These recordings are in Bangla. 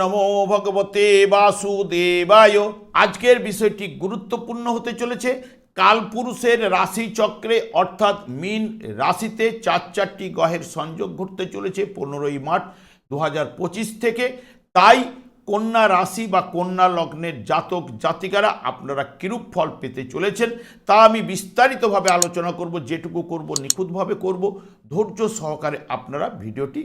নমো ভগবতে বাসুদেবায়। আজকের বিষয়টি গুরুত্বপূর্ণ হতে চলেছে। কালপুরুষের রাশি চক্রে, অর্থাৎ মিন রাশিতে চার চারটি গ্রহের সংযোগ ঘটতে চলেছে পনেরোই মার্চ দু হাজার পঁচিশ থেকে। তাই কন্যা রাশি বা কন্যা লগ্নের জাতক জাতিকারা আপনারা কিরূপ ফল পেতে চলেছেন তা আমি বিস্তারিতভাবে আলোচনা করব, যেটুকু করব, নিখুঁতভাবে করব। ধৈর্য সহকারে আপনারা ভিডিওটি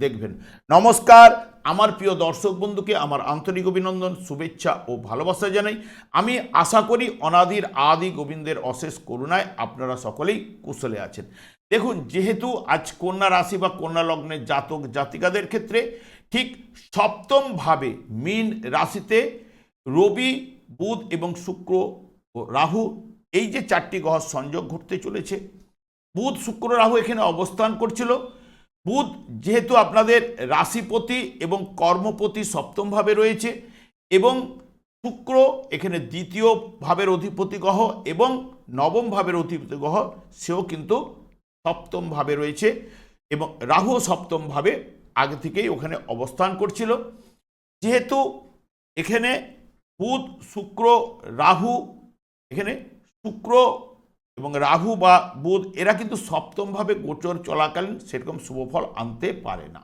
দেখবেন। নমস্কার আমার প্রিয় দর্শক বন্ধুকে আমার আন্তরিক অভিনন্দন, শুভেচ্ছা ও ভালোবাসা জানাই। আমি আশা করি অনাদির আদি গোবিন্দের অশেষ করুণায় আপনারা সকলেই কুশলে আছেন। দেখুন, যেহেতু আজ কন্যা রাশি বা কন্যা লগ্নের জাতক জাতিকাদের ক্ষেত্রে ঠিক সপ্তমভাবে মীন রাশিতে রবি, বুধ এবং শুক্র ও রাহু এই যে চারটি গ্রহ সংযোগ ঘটতে চলেছে, বুধ, শুক্র, রাহু এখানে অবস্থান করছিল। বুধ যেহেতু আপনাদের রাশিপতি এবং কর্মপতি সপ্তমভাবে রয়েছে এবং শুক্র এখানে দ্বিতীয় ভাবের অধিপতি গ্রহ এবং নবম ভাবের অধিপতি গ্রহ সেও কিন্তু সপ্তম ভাবে রয়েছে এবং রাহু সপ্তম ভাবে আগে থেকেই ওখানে অবস্থান করছিল। যেহেতু এখানে বুধ, শুক্র, রাহু, এখানে শুক্র এবং রাহু বা বুধ, এরা কিন্তু সপ্তমভাবে গোচর চলাকালীন সেরকম শুভফল আনতে পারে না।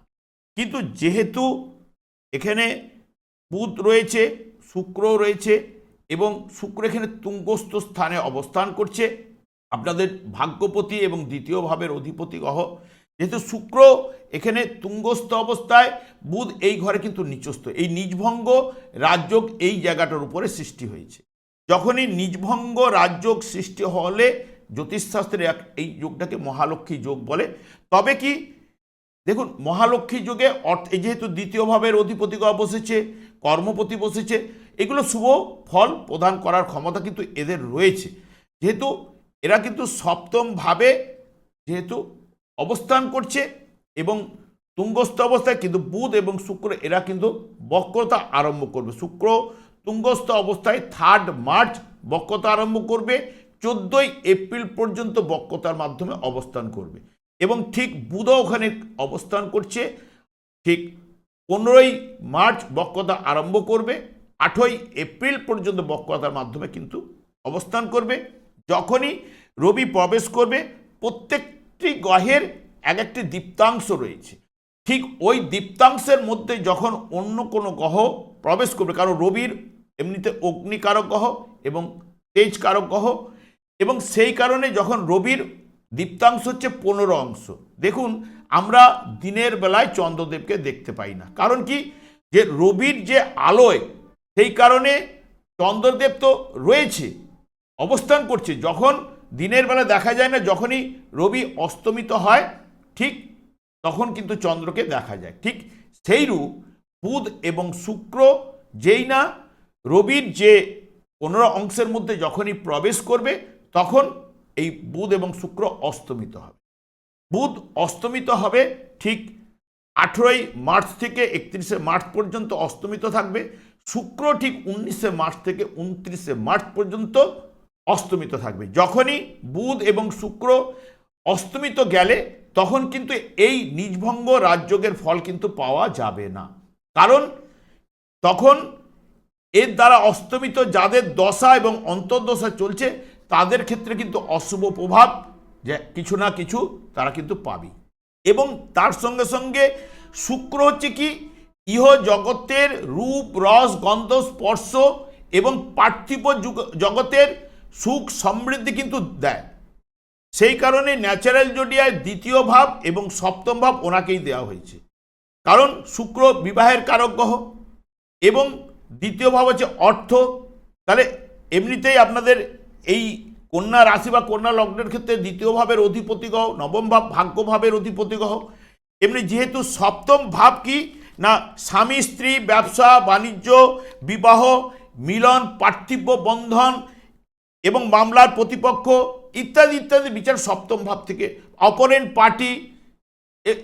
কিন্তু যেহেতু এখানে বুধ রয়েছে, শুক্র রয়েছে এবং শুক্র এখানে তুঙ্গস্থ স্থানে অবস্থান করছে, আপনাদের ভাগ্যপতি এবং দ্বিতীয় ভাবের অধিপতি গ্রহ। যেহেতু শুক্র এখানে তুঙ্গস্থ অবস্থায়, বুধ এই ঘরে কিন্তু নিচস্থ। এই নিজভঙ্গ রাজযোগ এই জায়গাটার উপরে সৃষ্টি হয়েছে। যখনই নিজভঙ্গ রাজযোগ সৃষ্টি হলে জ্যোতিষশাস্ত্রে এক এই যোগটাকে মহালক্ষ্মী যোগ বলে। তবে কি? দেখুন, মহালক্ষ্মী যোগে অর্থ যেহেতু দ্বিতীয় ভাবের বসেছে, কর্মপতি বসেছে, এগুলো শুভ ফল প্রদান করার ক্ষমতা কিন্তু এদের রয়েছে। যেহেতু এরা কিন্তু সপ্তম ভাবে যেহেতু অবস্থান করছে এবং তুঙ্গস্থ অবস্থায় কিন্তু বুধ এবং শুক্র এরা কিন্তু বক্রতা আরম্ভ করবে। শুক্র তুঙ্গস্থ অবস্থায় থার্ড মার্চ বক্রতা আরম্ভ করবে, চোদ্দোই এপ্রিল পর্যন্ত বক্রতার মাধ্যমে অবস্থান করবে। এবং ঠিক বুধও ওখানে অবস্থান করছে, ঠিক পনেরোই মার্চ বক্রতা আরম্ভ করবে আঠই এপ্রিল পর্যন্ত বক্রতার মাধ্যমে কিন্তু অবস্থান করবে। যখনই রবি প্রবেশ করবে, প্রত্যেকটি গ্রহের এক একটি দীপ্তাংশ রয়েছে। ঠিক ওই দীপ্তাংশের মধ্যে যখন অন্য কোনো গ্রহ প্রবেশ করবে, কারণ রবির এমনিতে অগ্নিকারক গ্রহ এবং তেজকারক গ্রহ এবং সেই কারণে যখন রবির দীপ্তাংশ হচ্ছে পনেরো অংশ। দেখুন, আমরা দিনের বেলায় চন্দ্রদেবকে দেখতে পাই না। কারণ কি? যে রবির যে আলোয়, সেই কারণে চন্দ্রদেব তো রয়েছে, অবস্থান করছে। যখন দিনের বেলা দেখা যায় না, যখনই রবি অস্তমিত হয়, ঠিক তখন কিন্তু চন্দ্রকে দেখা যায়। ঠিক সেইরূপ বুধ এবং শুক্র যেই না রবির যে পনেরো অংশের মধ্যে যখনই প্রবেশ করবে, তখন এই বুধ এবং শুক্র অস্তমিত হবে। বুধ অস্তমিত হবে ঠিক আঠেরোই মার্চ থেকে একত্রিশে মার্চ পর্যন্ত অস্তমিত থাকবে। শুক্র ঠিক উনিশে মার্চ থেকে উনত্রিশে মার্চ পর্যন্ত অস্তমিত থাকবে। যখনই বুধ এবং শুক্র অস্তমিত গেলে, তখন কিন্তু এই নিজভঙ্গ রাজযোগের ফল কিন্তু পাওয়া যাবে না। কারণ তখন এর দ্বারা অস্তমিত যাদের দশা এবং অন্তর্দশা চলছে, তাদের ক্ষেত্রে কিন্তু অশুভ প্রভাব যে কিছু না কিছু তারা কিন্তু পাবে। এবং তার সঙ্গে সঙ্গে শুক্র হচ্ছে কি? ইহ জগতের রূপ, রস, গন্ধ, স্পর্শ এবং পার্থিব জগতের সুখ সমৃদ্ধি কিন্তু দেয়। সেই কারণে ন্যাচারাল জোডিয়ায় দ্বিতীয় ভাব এবং সপ্তম ভাব ওনাকেই দেওয়া হয়েছে। কারণ শুক্র বিবাহের কারক গ্রহ এবং দ্বিতীয় ভাব হচ্ছে অর্থ। তাহলে এমনিতেই আপনাদের এই কন্যা রাশি বা কন্যা লগ্নের ক্ষেত্রে দ্বিতীয় ভাবের অধিপতি গ্রহ, নবম ভাব ভাগ্য ভাবের অধিপতি গ্রহ। এমনি যেহেতু সপ্তম ভাব কি? না, স্বামী, স্ত্রী, ব্যবসা, বাণিজ্য, বিবাহ, মিলন পার্থিব্য বন্ধন এবং মামলার প্রতিপক্ষ ইত্যাদি ইত্যাদি বিচার সপ্তম ভাব থেকে। অপরেন্ট পার্টি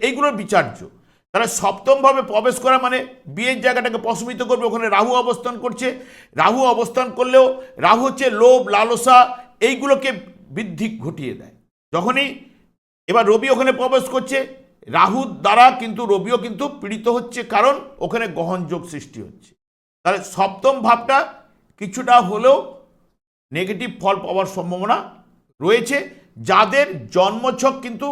এইগুলোর বিচার্য। তারা সপ্তমভাবে প্রবেশ করা মানে বিয়ের জায়গাটাকে প্রশমিত করবে, ওখানে রাহু অবস্থান করছে। রাহু অবস্থান করলেও রাহু হচ্ছে লোভ, লালসা, এইগুলোকে বৃদ্ধি ঘটিয়ে দেয়। যখনই এবার রবি ওখানে প্রবেশ করছে রাহুর দ্বারা কিন্তু রবিও কিন্তু পীড়িত হচ্ছে কারণ ওখানে গহনযোগ সৃষ্টি হচ্ছে। তাহলে সপ্তম ভাবটা কিছুটা হলেও নেগেটিভ ফল পাওয়ার সম্ভাবনা রয়েছে। যাদের জন্মছক কিন্তু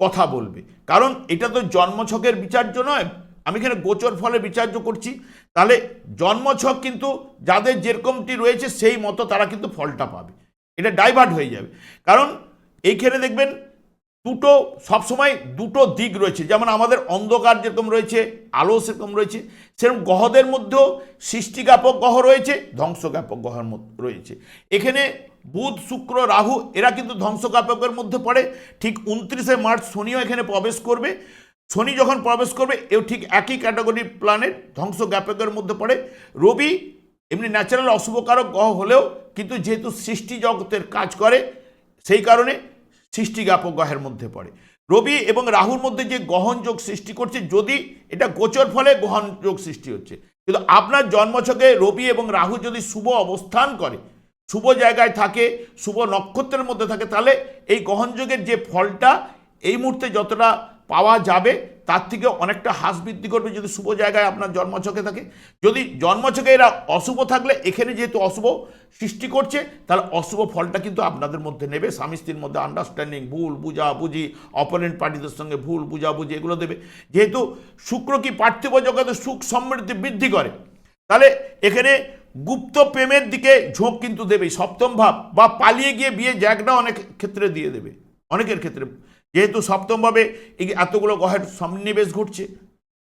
কথা বলবে। কারণ এটা তো জন্মছকের বিচার্য নয়। আমি এখানে গোচর ফলে বিচার্য করছি। তাহলে জন্মছক কিন্তু যাদের যেরকমটি রয়েছে সেই মতো তারা কিন্তু ফলটা পাবে। এটা ডাইভার্ট হয়ে যাবে। কারণ এইখানে দেখবেন দুটো, সবসময় দুটো দিক রয়েছে। যেমন আমাদের অন্ধকার যেরকম রয়েছে, আলো সেরকম রয়েছে, সেরকম গ্রহদের মধ্যেও সৃষ্টিজ্ঞাপক গ্রহ রয়েছে ধ্বংসজ্ঞাপক গ্রহের রয়েছে। এখানে বুধ, শুক্র, রাহু, এরা কিন্তু ধ্বংসজ্ঞাপকের মধ্যে পড়ে। ঠিক উনত্রিশে মার্চ শনিও এখানে প্রবেশ করবে। শনি যখন প্রবেশ করবে এও ঠিক একই ক্যাটাগরি প্ল্যানেট ধ্বংসজ্ঞাপকের মধ্যে পড়ে। রবি এমনি ন্যাচারাল অশুভকারক গ্রহ হলেও কিন্তু যেহেতু সৃষ্টি জগতের কাজ করে, সেই কারণে সৃষ্টিজ্ঞাপক গ্রহের মধ্যে পড়ে। রবি এবং রাহুর মধ্যে যে গহন যোগ সৃষ্টি করছে, যদি এটা গোচর ফলে গহন যোগ সৃষ্টি হচ্ছে। কিন্তু আপনার জন্মছকে রবি এবং রাহু যদি শুভ অবস্থান করে, শুভ জায়গায় থাকে, শুভ নক্ষত্রের মধ্যে থাকে, তাহলে এই গহনযোগের যে ফলটা এই মুহূর্তে যতটা পাওয়া যাবে, তার থেকে অনেকটা হ্রাস বৃদ্ধি করবে যদি শুভ জায়গায় আপনার জন্মছকে থাকে। যদি জন্মছকে এরা অশুভ থাকলে, এখানে যেহেতু অশুভ সৃষ্টি করছে, তাহলে অশুভ ফলটা কিন্তু আপনাদের মধ্যে নেবে। স্বামী স্ত্রীর মধ্যে আন্ডারস্ট্যান্ডিং ভুল, বুঝাবুঝি অপোনেন্ট পার্টিদের সঙ্গে ভুল, বুঝাবুঝি, এগুলো দেবে। যেহেতু শুক্র কি পার্থিব জগতে সুখ সমৃদ্ধি বৃদ্ধি করে, তাহলে এখানে গুপ্ত প্রেমের দিকে ঝোঁক কিন্তু দেবে সপ্তম ভাব বা পালিয়ে গিয়ে বিয়ে জায়গাটা অনেক ক্ষেত্রে দিয়ে দেবে। অনেকের ক্ষেত্রে যেহেতু সপ্তমভাবে এতগুলো গ্রহের সন্নিবেশ ঘটছে,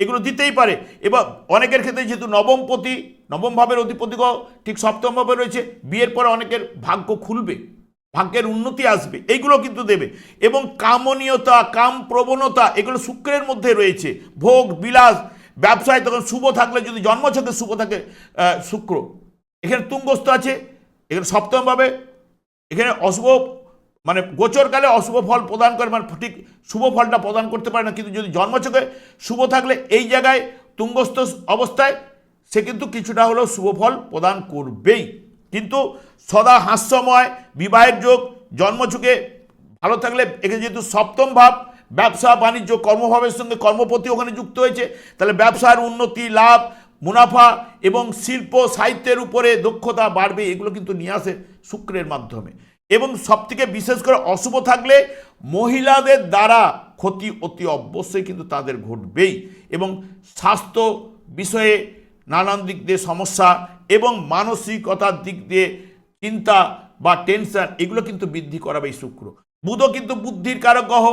এগুলো দিতেই পারে। এবার অনেকের ক্ষেত্রে যেহেতু নবমপতি নবম ভাবের অধিপতি গ্রহ, ঠিক সপ্তম ভাবে রয়েছে, বিয়ের পরে অনেকের ভাগ্য খুলবে, ভাগ্যের উন্নতি আসবে, এইগুলো কিন্তু দেবে। এবং কামনীয়তা, কাম প্রবণতা, এগুলো শুক্রের মধ্যে রয়েছে, ভোগ, বিলাস, ব্যবসায় তখন শুভ থাকলে যদি জন্মছকে শুভ থাকে শুক্র। এখানে তুঙ্গস্থ আছে, এখানে সপ্তমভাবে, এখানে অশুভ মানে গোচরকালে অশুভ ফল প্রদান করে মানে ঠিক শুভ ফলটা প্রদান করতে পারে না, কিন্তু যদি জন্মছকে শুভ থাকলে এই জায়গায় তুঙ্গস্থ অবস্থায় সে কিন্তু কিছুটা হলেও শুভ ফল প্রদান করবেই। কিন্তু সদা হাস্যময় বিবাহের যোগ, জন্মছকে ভালো থাকলে এখানে যেহেতু সপ্তম ভাব, ব্যবসা, বাণিজ্য, কর্মভাবের সঙ্গে কর্মপতি ওখানে যুক্ত হয়েছে, তাহলে ব্যবসার উন্নতি, লাভ, মুনাফা এবং শিল্প, সাহিত্যের উপরে দক্ষতা বাড়বে, এগুলো কিন্তু নিয়ে আসে শুক্রের মাধ্যমে। এবং সবথেকে বিশেষ করে অশুভ থাকলে মহিলাদের দ্বারা ক্ষতি অতি অবশ্যই কিন্তু তাদের ঘটবেই। এবং স্বাস্থ্য বিষয়ে নানান দিক দিয়ে সমস্যা এবং মানসিকতার দিক দিয়ে চিন্তা বা টেনশন এগুলো কিন্তু বৃদ্ধি করাবে এই শুক্র। বুধও কিন্তু বুদ্ধির কারক গ্রহ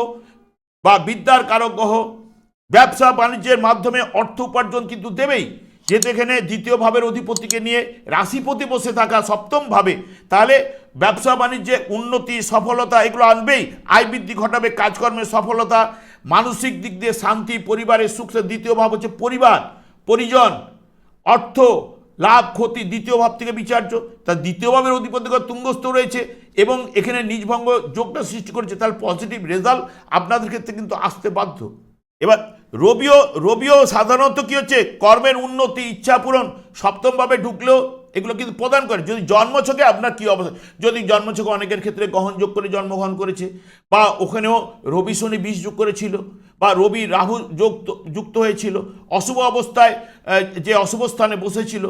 বা বিদ্যার কারক গ্রহ। ব্যবসা বাণিজ্যের মাধ্যমে অর্থ উপার্জন কিন্তু দেবেই। যেহেতু এখানে দ্বিতীয় ভাবের অধিপতিকে নিয়ে রাশিপতি বসে থাকা সপ্তম ভাবে, তাহলে ব্যবসা বাণিজ্যে উন্নতি, সফলতা এগুলো আনবেই। আয় বৃদ্ধি ঘটাবে কাজকর্মের সফলতা, মানসিক দিক দিয়ে শান্তি, পরিবারের সুখ দ্বিতীয় ভাব হচ্ছে পরিবার, পরিজন, অর্থ, লাভ, ক্ষতি, দ্বিতীয় ভাব থেকে বিচার্য। তার দ্বিতীয় ভাবের অধিপতিকর তুঙ্গস্থ রয়েছে এবং এখানে নিজভঙ্গ যোগটা সৃষ্টি করেছে, তার পজিটিভ রেজাল্ট আপনাদের ক্ষেত্রে কিন্তু আসতে বাধ্য। এবার রবিও রবিও সাধারণত কি হচ্ছে, কর্মের উন্নতি, ইচ্ছা পূরণ সপ্তমভাবে ঢুকলেও এগুলো কিন্তু প্রদান করে। যদি জন্মছকে আপনার কী অবস্থা? যদি জন্মছকে অনেকের ক্ষেত্রে গ্রহণযোগ করে জন্মগ্রহণ করেছে, বা ওখানেও রবি, শনি, বিষ যোগ করেছিল, বা রবি, রাহু যুক্ত যুক্ত হয়েছিল, অশুভ অবস্থায় যে অশুভ স্থানে বসেছিল,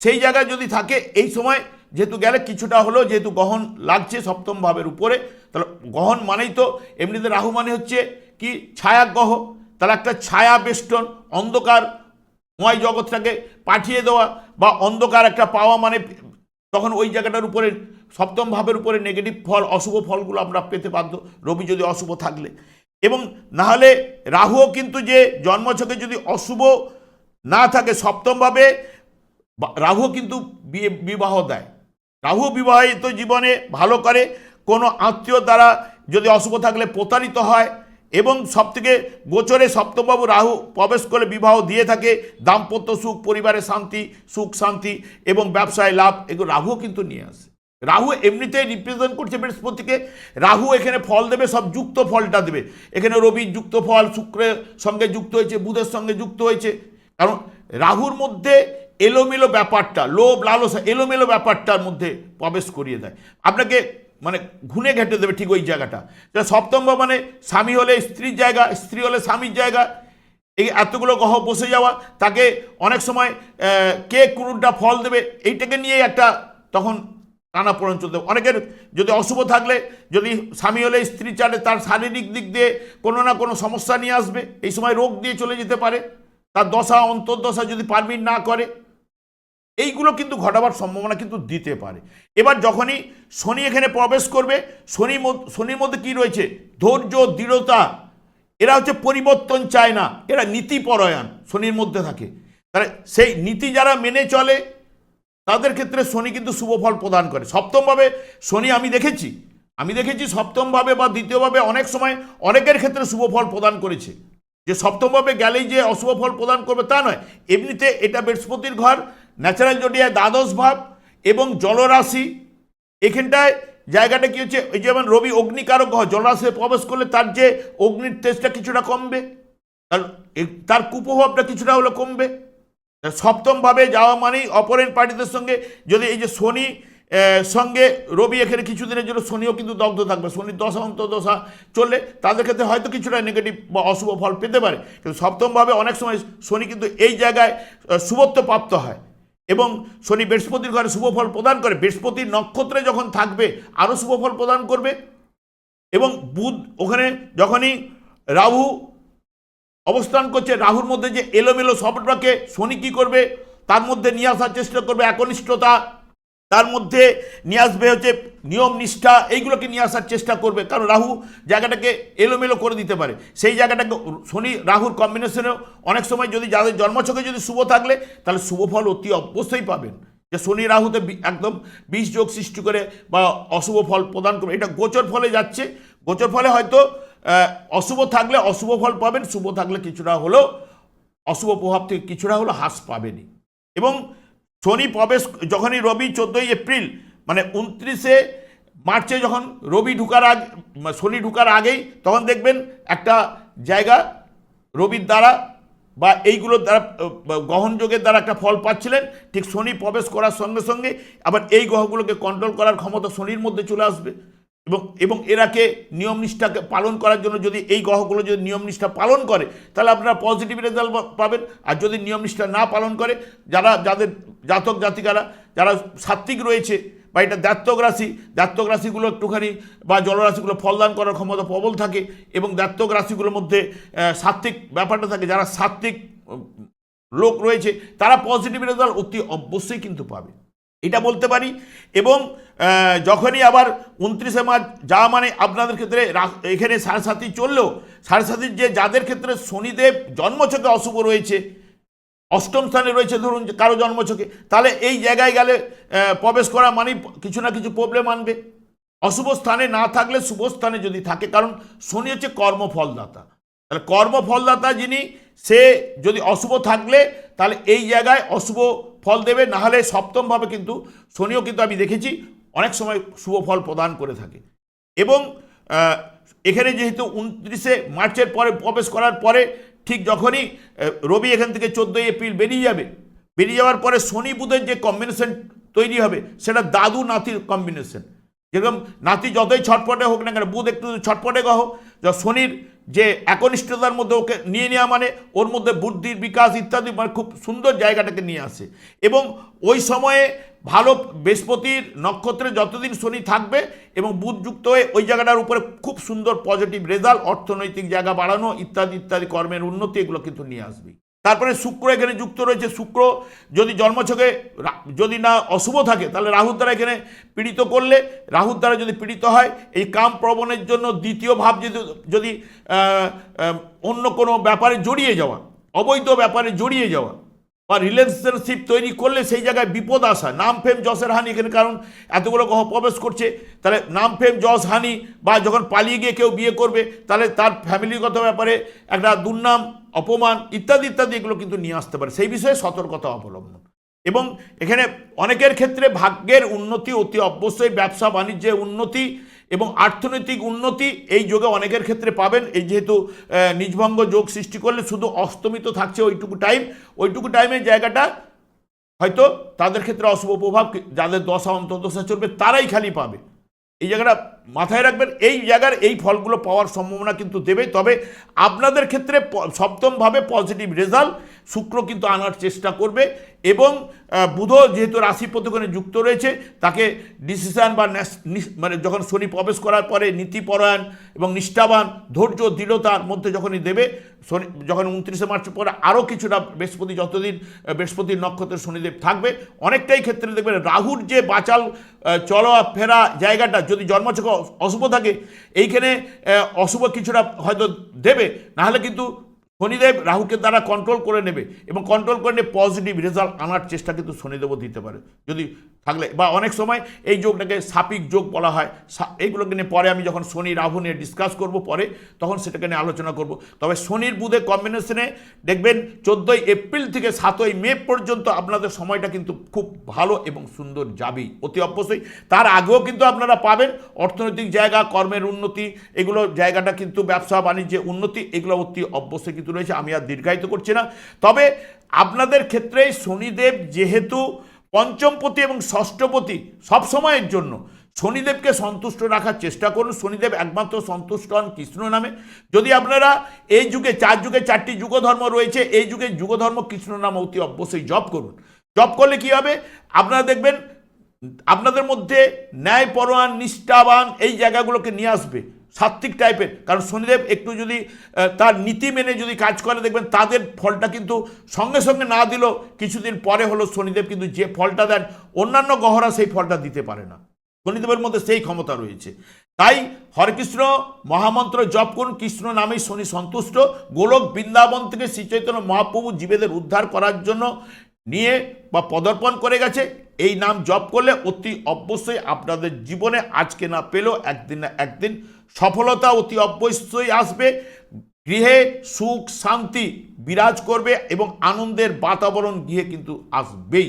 সেই জায়গায় যদি থাকে, এই সময় যেহেতু গেলে কিছুটা হলেও যেহেতু গহন লাগছে সপ্তম ভাবের উপরে, তাহলে গহন মানেই তো, এমনিতে রাহু মানে হচ্ছে কি? ছায়া তাহলে একটা ছায়া বেষ্টন, অন্ধকার ময় জগৎটাকে পাঠিয়ে দেওয়া বা অন্ধকার একটা পাওয়া মানে তখন ওই জায়গাটার উপরে, সপ্তম ভাবের উপরে নেগেটিভ ফল, অশুভ ফলগুলো আমরা পেতে বাধ্য। রবি যদি অশুভ থাকলে। এবং নাহলে রাহুও কিন্তু যে জন্মছকে যদি অশুভ না থাকে সপ্তমভাবে রাহু কিন্তু বিবাহ দেয়। রাহু বিবাহিত জীবনে ভালো করে কোনো আত্মীয় দ্বারা যদি অশুভ থাকলে প্রতারিত হয় এবং সবথেকে গোচরে সপ্তমবাবু রাহু প্রবেশ করে বিবাহ দিয়ে থাকে। দাম্পত্য সুখ পরিবারে শান্তি, সুখ শান্তি এবং ব্যবসায় লাভ, এগুলো রাহুও কিন্তু নিয়ে আসে। রাহু এমনিতেই রিপ্রেজেন্ট করছে বৃহস্পতিকে। রাহু এখানে ফল দেবে, সব যুক্ত ফলটা দেবে। এখানে রবির যুক্ত ফল, শুক্রের সঙ্গে যুক্ত হয়েছে, বুধের সঙ্গে যুক্ত হয়েছে। কারণ রাহুর মধ্যে এলোমেলো ব্যাপারটা, লোভ, লালসা, এলোমেলো ব্যাপারটার মধ্যে প্রবেশ করিয়ে দেয়। আপনাকে মানে ঘুনে ঘেটে দেবে ঠিক ওই জায়গাটা। তা সপ্তম মানে স্বামী হলে স্ত্রীর জায়গা, স্ত্রী হলে স্বামীর জায়গা, এই এতগুলো গ্রহ বসে যাওয়া, তাকে অনেক সময় কে কোনটা ফল দেবে, এইটাকে নিয়ে একটা তখন টানা পড়ন চলতে। অনেকের যদি অশুভ থাকলে, যদি স্বামী হলে স্ত্রী চালে তার শারীরিক দিক দিয়ে কোনো না কোনো সমস্যা নিয়ে আসবে, এই সময় রোগ দিয়ে চলে যেতে পারে। তার দশা, অন্তর্দশা যদি পারমিট না করে এইগুলো কিন্তু ঘটাবার সম্ভাবনা কিন্তু দিতে পারে। এবার যখনই শনি এখানে প্রবেশ করবে, শনি শনির মধ্যে কি রয়েছে? ধৈর্য, দৃঢ়তা। এরা হচ্ছে পরিবর্তন চায় না, এরা নীতিপরায়ণ শনির মধ্যে থাকে। তাহলে সেই নীতি যারা মেনে চলে, তাদের ক্ষেত্রে শনি কিন্তু শুভ ফল প্রদান করে। সপ্তমভাবে শনি আমি দেখেছি আমি দেখেছি সপ্তমভাবে বা দ্বিতীয়ভাবে অনেক সময় অনেকের ক্ষেত্রে শুভ ফল প্রদান করেছে। যে সপ্তমভাবে গেলেই যে অশুভ ফল প্রদান করবে তা নয়, এমনিতে এটা বৃহস্পতির ঘর ন্যাচারাল জডিয়ায় দ্বাদশ ভাব এবং জলরাশি। এখানটায় জায়গাটা কি হচ্ছে? ওই যেমন রবি অগ্নিকারক গ্রহ, জলরাশিতে প্রবেশ করলে তার যে অগ্নির তেজটা কিছুটা কমবে। তার তার কুপ্রভাবটা কিছুটা হলে কমবে। সপ্তমভাবে যাওয়া মানেই অপরেন্ট পার্টিদের সঙ্গে যদি এই যে শনি সঙ্গে রবি এখানে কিছুদিনের জন্য শনিও কিন্তু দগ্ধ থাকবে। শনির দশা, অন্তর্দশা চললে তাদের ক্ষেত্রে হয়তো কিছুটা নেগেটিভ বা অশুভ ফল পেতে পারে। কিন্তু সপ্তমভাবে অনেক সময় শনি কিন্তু এই জায়গায় শুভত্ব প্রাপ্ত হয়। এবং শনি বৃহস্পতির ঘরে শুভফল প্রদান করে। বৃহস্পতি নক্ষত্রে যখন থাকবে আরও শুভফল প্রদান করবে। এবং বুধ ওখানে যখনই রাহু অবস্থান করছে, রাহুর মধ্যে যে এলোমেলো সবটাকে শনি কী করবে? তার মধ্যে নিয়ে আসার চেষ্টা করবে, একনিষ্ঠতা তার মধ্যে নিয়ে আসবে হচ্ছে নিয়ম, নিষ্ঠা, এইগুলোকে নিয়ে আসার চেষ্টা করবে। কারণ রাহু জায়গাটাকে এলোমেলো করে দিতে পারে। সেই জায়গাটাকে শনি রাহুর কম্বিনেশনেও অনেক সময় যদি যাদের জন্মছকে যদি শুভ থাকলে, তাহলে শুভ ফল অতি অবশ্যই পাবেন। যে শনি রাহুতে একদম বিষ যোগ সৃষ্টি করে বা অশুভ ফল প্রদান করবে। এটা গোচর ফলে যাচ্ছে। গোচর ফলে হয়তো অশুভ থাকলে অশুভ ফল পাবেন, শুভ থাকলে কিছুটা হলেও অশুভ প্রভাব থেকে কিছুটা হলেও হ্রাস পাবেনই। এবং শনি প্রবেশ যখনই রবি চোদ্দোই এপ্রিল মানে উনত্রিশে মার্চে যখন রবি ঢুকার আগে, শনি ঢুকার আগেই তখন দেখবেন একটা জায়গা রবির দ্বারা বা এইগুলোর দ্বারা গ্রহণযোগের দ্বারা একটা ফল পাচ্ছিলেন। ঠিক শনি প্রবেশ করার সঙ্গে সঙ্গে আবার এই গ্রহগুলোকে কন্ট্রোল করার ক্ষমতা শনির মধ্যে চলে আসবে। এবং এবং এরাকে নিয়ম নিষ্ঠাকে পালন করার জন্য যদি এই গ্রহগুলো যদি নিয়ম নিষ্ঠা পালন করে, তাহলে আপনারা পজিটিভ রেজাল্ট পাবেন। আর যদি নিয়ম নিষ্ঠা না পালন করে, যারা, যাদের জাতক জাতিকারা, যারা সাত্ত্বিক রয়েছে বা এটা দাত্তক রাশি দাত্তক রাশিগুলো একটুখানি বা জলরাশিগুলো ফলদান করার ক্ষমতা প্রবল থাকে এবং দাত্তক রাশিগুলোর মধ্যে সাত্ত্বিক ব্যাপারটা থাকে, যারা সাত্ত্বিক লোক রয়েছে, তারা পজিটিভ রেজাল্ট অতি অবশ্যই কিন্তু পাবে। এটা বলতে পারি। এবং যখনই আবার উনত্রিশে মার্চ যাওয়া মানে আপনাদের ক্ষেত্রে এখানে সাড়ে চললেও সাড়ে যে যাদের ক্ষেত্রে শনিদেব জন্মছকে অশুভ রয়েছে, অষ্টম স্থানে রয়েছে ধরুন যে কারও জন্মছকে, তাহলে এই জায়গায় গেলে প্রবেশ করা মানেই কিছু না কিছু প্রবলেম আনবে। অশুভ স্থানে না থাকলে শুভ স্থানে যদি থাকে, কারণ শনি হচ্ছে কর্মফলদাতা। তাহলে কর্মফলদাতা যিনি সে যদি অশুভ থাকলে, তাহলে এই জায়গায় অশুভ ফল দেবে না হলে সপ্তমভাবে কিন্তু শনিও কিন্তু আমি দেখেছি অনেক সময় শুভ ফল প্রদান করে থাকে। এবং এখানে যেহেতু উনত্রিশে মার্চের পরে প্রবেশ করার পরে ঠিক যখনই রবি এখান থেকে চোদ্দোই এপ্রিল বেরিয়ে যাবে, বেরিয়ে যাওয়ার পরে শনি বুধের যে কম্বিনেশন তৈরি হবে, সেটা দাদু নাতির কম্বিনেশন যেরকম নাতি যতই ছটপটে হোক না কেন, বুধ একটু ছটপটে গহ যা শনির যে একনিষ্ঠতার মধ্যে ওকে নিয়ে নেওয়া মানে ওর মধ্যে বুদ্ধির বিকাশ ইত্যাদি মানে খুব সুন্দর জায়গাটাকে নিয়ে আসে। এবং ওই সময়ে ভালো বৃহস্পতির নক্ষত্রে যতদিন শনি থাকবে এবং বুধ যুক্ত হয়ে ওই জায়গাটার উপরে খুব সুন্দর পজিটিভ রেজাল্ট অর্থনৈতিক জায়গা বাড়ানো ইত্যাদি ইত্যাদি কর্মের উন্নতি এগুলো কিন্তু নিয়ে আসবে। তারপরে শুক্র এখানে যুক্ত রয়েছে। শুক্র যদি জন্মছকে যদি না অশুভ থাকে, তাহলে রাহুর দ্বারা এখানে পীড়িত করলে, রাহুর দ্বারা যদি পীড়িত হয়, এই কাম প্রবণের জন্য দ্বিতীয় ভাব যদি যদি অন্য কোনো ব্যাপারে জড়িয়ে যাওয়া, অবৈধ ব্যাপারে জড়িয়ে যাওয়া বা রিলেশনশিপ তৈরি করলে সেই জায়গায় বিপদ আসা। নাম ফেম যশের হানি এখানে, কারণ এতগুলো গ্রহ প্রবেশ করছে। তাহলে নাম ফেম যশ, হানি বা যখন পালিয়ে গিয়ে কেউ বিয়ে করবে, তাহলে তার ফ্যামিলিগত ব্যাপারে একটা দুর্নাম, অপমান ইত্যাদি ইত্যাদি এগুলো কিন্তু নিয়ে আসতে পারে। সেই বিষয়ে সতর্কতা অবলম্বন। এবং এখানে অনেকের ক্ষেত্রে ভাগ্যের উন্নতি অতি অবশ্যই, ব্যবসা, বাণিজ্যের উন্নতি এবং অর্থনৈতিক উন্নতি এই যোগে অনেকের ক্ষেত্রে পাবেন। এই যেহেতু নিজভঙ্গ যোগ সৃষ্টি করলে শুধু অস্তমিত থাকছে ওইটুকু টাইম ওইটুকু টাইমের জায়গাটা হয়তো তাদের ক্ষেত্রে অশুভ প্রভাব যাদের দশা অন্তর্দশা চলবে, তারাই খালি পাবে। এই জায়গাটা মাথায় রাখবেন। এই জায়গার এই ফলগুলো পাওয়ার সম্ভাবনা কিন্তু দেবে। তবে আপনাদের ক্ষেত্রে সপ্তমভাবে পজিটিভ রেজাল্ট শুক্র কিন্তু আনার চেষ্টা করবে এবং বুধ যেহেতু রাশি প্রতিকোণে যুক্ত রয়েছে, তাকে ডিসিশন বা মানে যখন শনি প্রবেশ করার পরে নীতিপরায়ণ এবং নিষ্ঠাবান, ধৈর্য, দৃঢ়তার মধ্যে যখনই দেবে, শনি, যখন উনত্রিশে মার্চের পরে আরও কিছুটা বৃহস্পতি, যতদিন বৃহস্পতির নক্ষত্রে শনিদেব থাকবে, অনেকটাই ক্ষেত্রে দেখবেন রাহুর যে বাঁচাল চলা ফেরা জায়গাটা যদি জন্মচক্র অশুভ থাকে, এইখানে অশুভ কিছুটা হয়তো দেবে, নাহলে কিন্তু শনিদেব রাহুকে দ্বারা কন্ট্রোল করে নেবে এবং কন্ট্রোল করে নিয়ে পজিটিভ রেজাল্ট আনার চেষ্টা কিন্তু শনিদেবও দিতে পারে। যদি থাকলে বা অনেক সময় এই যোগটাকে সাপিক যোগ বলা হয় এইগুলোকে নিয়ে পরে আমি যখন শনি রাহু নিয়ে ডিসকাস করব পরে তখন সেটাকে নিয়ে আলোচনা করব। তবে শনির বুধে কম্বিনেশনে দেখবেন চোদ্দোই এপ্রিল থেকে সাতই মে পর্যন্ত আপনাদের সময়টা কিন্তু খুব ভালো এবং সুন্দর যাবেই। অতি অবশ্যই তার আগেও কিন্তু আপনারা পাবেন অর্থনৈতিক জায়গা, কর্মের উন্নতি, এগুলো জায়গাটা কিন্তু ব্যবসা বাণিজ্যে উন্নতি, এগুলো অতি অবশ্যই কিন্তু রয়েছে, আমি আর দীর্ঘায়িত করছি না। তবে আপনাদের ক্ষেত্রে শনিদেব যেহেতু পঞ্চমপতি এবং ষষ্ঠপতি সব সময়ের জন্য, শনিদেবকে সন্তুষ্ট রাখার চেষ্টা করুন। শনিদেব একমাত্র সন্তুষ্ট হন কৃষ্ণ নামে। যদি আপনারা এই যুগে, চার যুগে চারটি যুগধর্ম রয়েছে, এই যুগে যুগধর্ম কৃষ্ণ নাম অতি অবশ্যই জপ করুন। জপ করলে কি হবে? আপনারা দেখবেন, আপনাদের মধ্যে ন্যায়পরোয়ান নিষ্ঠাবান এই জায়গাগুলোকে নিয়ে আসবে। সাত্ত্বিক টাইপের কারণ শনিদেব একটু যদি তার নীতি মেনে যদি কাজ করে, দেখবেন তাদের ফলটা কিন্তু সঙ্গে সঙ্গে না দিলেও কিছুদিন পরে হলো শনিদেব কিন্তু যে ফলটা দেন, অন্যান্য গহরা সেই ফলটা দিতে পারে না। শনিদেবের মধ্যে সেই ক্ষমতা রয়েছে। তাই হরেকৃষ্ণ মহামন্ত্র জপ করুন, কৃষ্ণ নামেই শনি সন্তুষ্ট। গোলক বৃন্দাবন থেকে শ্রীচৈতন্য মহাপ্রভু জীবেদের উদ্ধার করার জন্য নিয়ে বা পদার্পণ করে গেছে। এই নাম জপ করলে অতি অবশ্যই আপনাদের জীবনে আজকে না পেলেও একদিন না একদিন সফলতা অতি অবশ্যই আসবে। গৃহে সুখ, শান্তি বিরাজ করবে এবং আনন্দের বাতাবরণ গৃহে কিন্তু আসবেই।